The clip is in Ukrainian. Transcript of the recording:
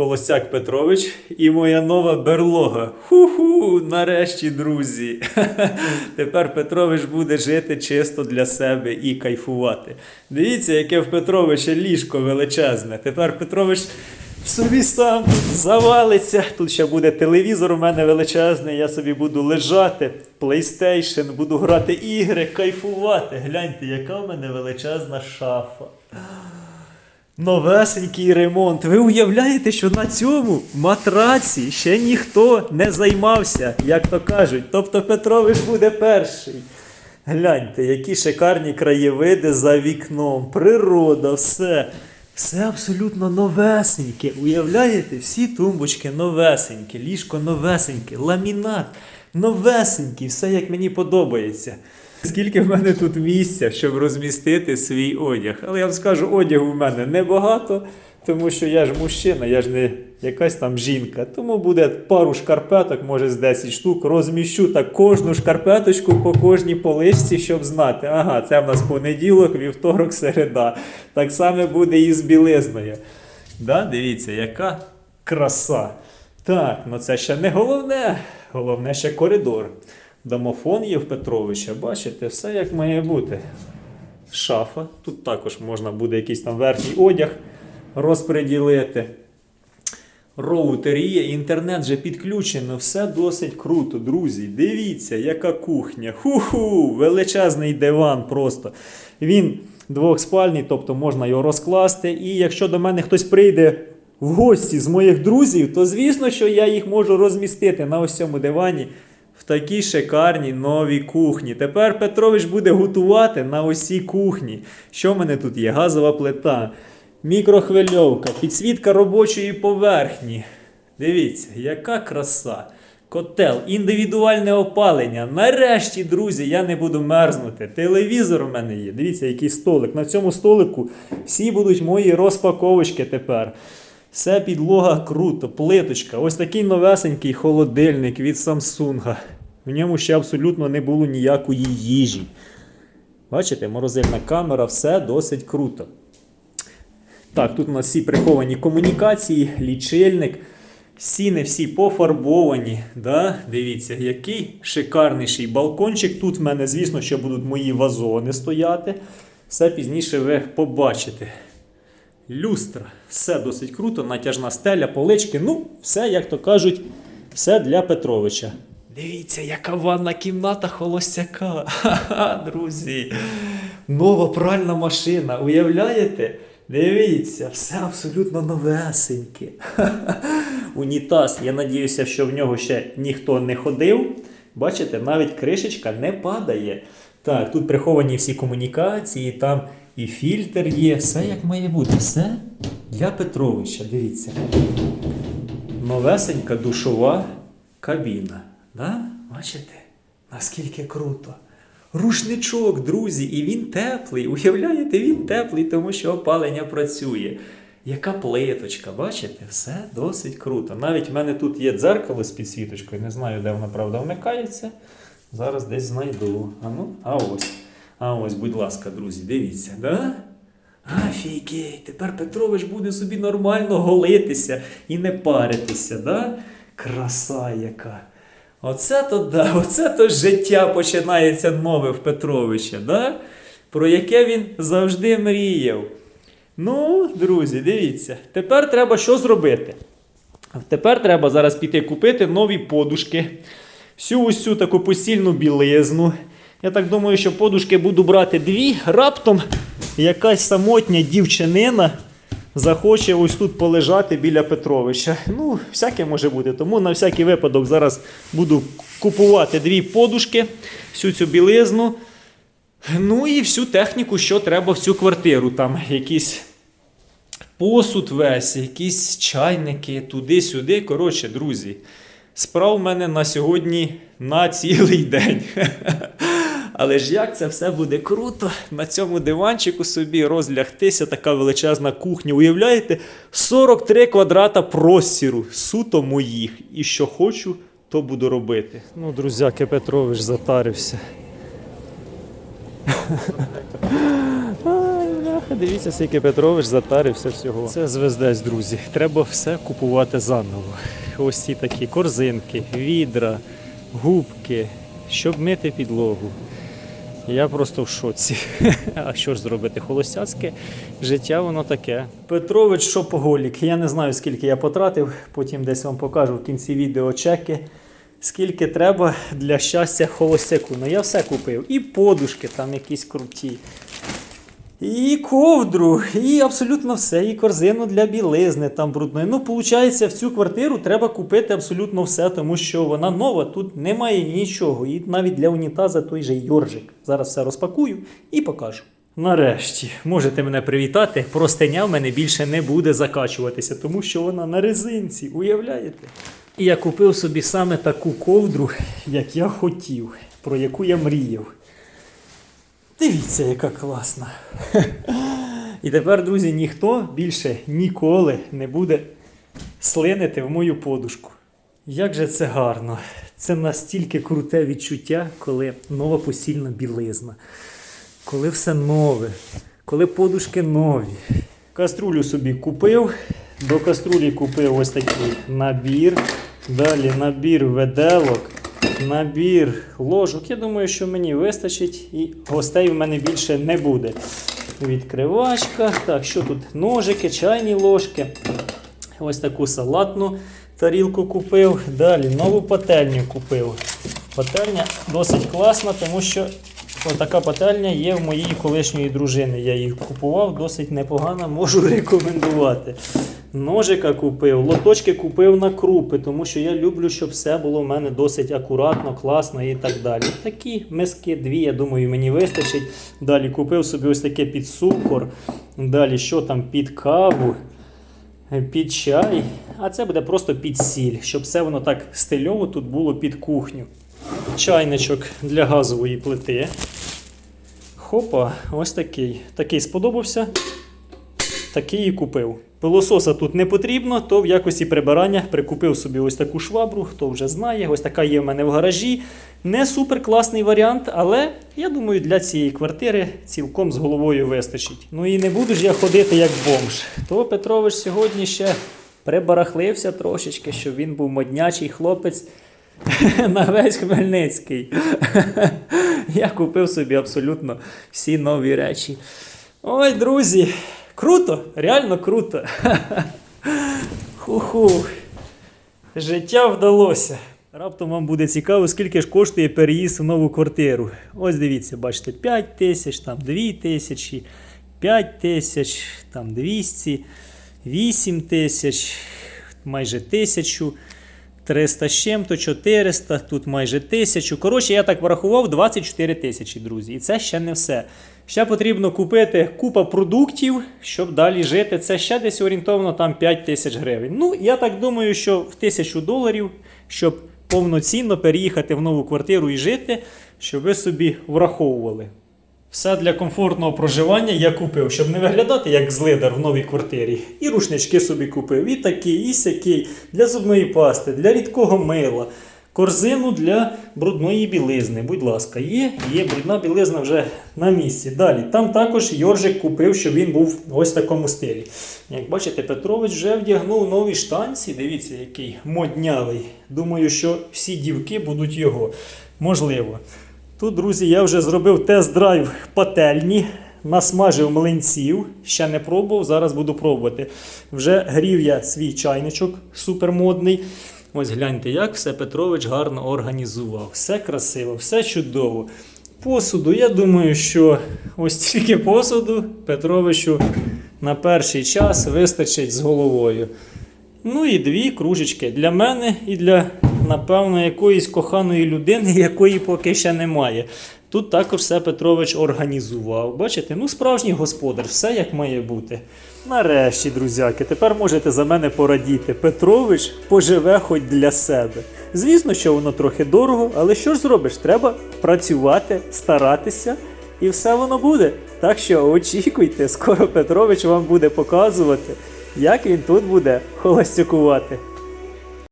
Холостяк Петрович і моя нова берлога. Ху-ху, нарешті, друзі. Тепер Петрович буде жити чисто для себе і кайфувати. Дивіться, яке в Петровича ліжко величезне. Тепер Петрович собі сам завалиться. Тут ще буде телевізор у мене величезний. Я собі буду лежати, PlayStation, буду грати ігри, кайфувати. Гляньте, яка в мене величезна шафа. Новесенький ремонт. Ви уявляєте, що на цьому матраці ще ніхто не займався, як то кажуть. Тобто Петрович буде перший. Гляньте, які шикарні краєвиди за вікном, природа, все. Все абсолютно новесеньке. Уявляєте, всі тумбочки новесенькі, ліжко новесеньке, ламінат новесенький, все як мені подобається. Скільки в мене тут місця, щоб розмістити свій одяг. Але я вам скажу, одягу в мене небагато, тому що я ж мужчина, я ж не якась там жінка. Тому буде пару шкарпеток, може з 10 штук. Розміщу так кожну шкарпеточку по кожній поличці, щоб знати. Ага, це в нас понеділок, вівторок, середа. Так само буде і з білизною. Да, дивіться, яка краса. Так, ну це ще не головне. Головне ще коридор. Домофон є в Петровича, бачите, все як має бути. Шафа. Тут також можна буде якийсь там верхній одяг розподілити. Роутер є, інтернет вже підключено, все досить круто, друзі. Дивіться, яка кухня. Ху-ху, величезний диван просто. Він двохспальний, тобто можна його розкласти. І якщо до мене хтось прийде в гості з моїх друзів, то звісно, що я їх можу розмістити на ось цьому дивані в такій шикарній новій кухні. Тепер Петрович буде готувати на ось цій кухні. Що в мене тут є? Газова плита, мікрохвильовка, підсвітка робочої поверхні. Дивіться, яка краса. Котел, індивідуальне опалення. Нарешті, друзі, я не буду мерзнути. Телевізор у мене є. Дивіться, який столик. На цьому столику всі будуть мої розпаковочки тепер. Все підлога круто, плиточка. Ось такий новесенький холодильник від Samsung. В ньому ще абсолютно не було ніякої їжі. Бачите, морозильна камера, все досить круто. Так, тут у нас всі приховані комунікації, лічильник. Стіни всі пофарбовані. Да? Дивіться, який шикарніший балкончик. Тут в мене, звісно, що будуть мої вазони стояти. Все пізніше ви побачите. Люстра. Все досить круто, натяжна стеля, полички. Ну, все, як то кажуть, все для Петровича. Дивіться, яка ванна кімната холостяка. Друзі. Нова пральна машина. Уявляєте? Дивіться, все абсолютно новесеньке. Унітаз. Я надіюся, що в нього ще ніхто не ходив. Бачите, навіть кришечка не падає. Так, тут приховані всі комунікації, там і фільтр є, все як має бути. Все для Петровича. Дивіться. Новесенька душова кабіна. Да? Бачите? Наскільки круто. Рушничок, друзі, і він теплий. Уявляєте, він теплий, тому що опалення працює. Яка плиточка, бачите? Все досить круто. Навіть в мене тут є дзеркало з підсвіточкою, не знаю, де воно правда вмикається. Зараз десь знайду. А ну, а ось. А ось, будь ласка, друзі, дивіться, да? Афігей, тепер Петрович буде собі нормально голитися і не паритися, да? Краса яка. Оце то да, оце то життя починається нове в Петровича, да? про яке він завжди мріяв. Ну, друзі, дивіться, тепер треба що зробити? Тепер треба зараз піти купити нові подушки, всю цю таку постільну білизну. Я так думаю, що подушки буду брати дві. Раптом якась самотня дівчинина захоче ось тут полежати біля Петровича. Ну, всяке може бути. Тому на всякий випадок зараз буду купувати дві подушки, всю цю білизну. Ну і всю техніку, що треба в цю квартиру. Там якісь посуд весь, якісь чайники, туди-сюди. Коротше, друзі, справ в мене на сьогодні на цілий день. Але ж як це все буде круто на цьому диванчику собі розлягтися, така величезна кухня. Уявляєте? 43 квадрата простіру, суто моїх. І що хочу, то буду робити. Ну, друзяки, Петрович затарився. Дивіться, скільки Петрович затарився всього. Це звездець, друзі. Треба все купувати заново. Ось ці такі корзинки, відра, губки, щоб мити підлогу. Я просто в шоці. А що ж зробити? Холостяцьке життя воно таке. Петрович шопоголік. Я не знаю, скільки я потратив, потім десь вам покажу в кінці відео чеки. Скільки треба для щастя холостяку. Ну я все купив. І подушки там якісь круті. І ковдру, і абсолютно все, і корзину для білизни там брудної. Ну, виходить, в цю квартиру треба купити абсолютно все, тому що вона нова, тут немає нічого. І навіть для унітаза той же йоржик. Зараз все розпакую і покажу. Нарешті, можете мене привітати, простиня в мене більше не буде закачуватися, тому що вона на резинці, уявляєте? І я купив собі саме таку ковдру, як я хотів, про яку я мріяв. Дивіться, яка класна. І тепер, друзі, ніхто більше ніколи не буде слинити в мою подушку. Як же це гарно! Це настільки круте відчуття, коли нова постільна білизна, коли все нове, коли подушки нові. Каструлю собі купив. До каструлі купив ось такий набір. Далі набір веделок, набір ложок. Я думаю, що мені вистачить і гостей в мене більше не буде. Відкривачка. Так, що тут? Ножики, чайні ложки. Ось таку салатну тарілку купив. Далі нову пательню купив. Пательня досить класна, тому що така пательня є в моїй колишньої дружини. Я її купував, досить непогана, можу рекомендувати. Ножика купив, лоточки купив на крупи, тому що я люблю, щоб все було в мене досить акуратно, класно і так далі. Такі миски, дві, я думаю, мені вистачить. Далі купив собі ось таке під цукор. Далі що там під каву під чай, а це буде просто під сіль, щоб все воно так стильово тут було під кухню. Чайничок для газової плити. Хопа, ось такий. Такий сподобався. Такий і купив. Пилососа тут не потрібно, то в якості прибирання прикупив собі ось таку швабру, хто вже знає. Ось така є в мене в гаражі. Не супер класний варіант, але я думаю, для цієї квартири цілком з головою вистачить. Ну і не буду ж я ходити як бомж. То Петрович сьогодні ще прибарахлився трошечки, щоб він був моднячий хлопець на весь Хмельницький. Я купив собі абсолютно всі нові речі. Ой, друзі, круто, реально круто. Ху-ху. Життя вдалося. Раптом вам буде цікаво, скільки ж коштує переїзд в нову квартиру. Ось дивіться, бачите, 5 тисяч, там 2 тисячі, 5 тисяч, там 200, 8 тисяч, майже тисячу. 300 з чим-то, 400, тут майже 1000. Коротше, я так врахував 24 тисячі, друзі. І це ще не все. Ще потрібно купити купа продуктів, щоб далі жити. Це ще десь орієнтовно там 5 тисяч гривень. Ну, я так думаю, що в 1000 доларів, щоб повноцінно переїхати в нову квартиру і жити, щоб ви собі враховували. Все для комфортного проживання я купив, щоб не виглядати як злидар в новій квартирі. І рушнички собі купив, і такий, і сякий, для зубної пасти, для рідкого мила, корзину для брудної білизни. Будь ласка, є, є брудна білизна вже на місці. Далі, там також Йоржик купив, щоб він був в ось такому стилі. Як бачите, Петрович вже вдягнув нові штанці. Дивіться, який моднявий. Думаю, що всі дівки будуть його. Можливо. Тут, друзі, я вже зробив тест-драйв пательні, насмажив млинців, ще не пробував, зараз буду пробувати. Вже грів я свій чайничок супермодний. Ось гляньте, як все Петрович гарно організував. Все красиво, все чудово. Посуду, я думаю, що ось тільки посуду Петровичу на перший час вистачить з головою. Ну і дві кружечки для мене і для, напевно, якоїсь коханої людини, якої поки ще немає. Тут також все Петрович організував. Бачите, ну справжній господар, все як має бути. Нарешті, друзяки, тепер можете за мене порадіти. Петрович поживе хоч для себе. Звісно, що воно трохи дорого, але що ж зробиш? Треба працювати, старатися, і все воно буде. Так що очікуйте, скоро Петрович вам буде показувати, як він тут буде холостякувати.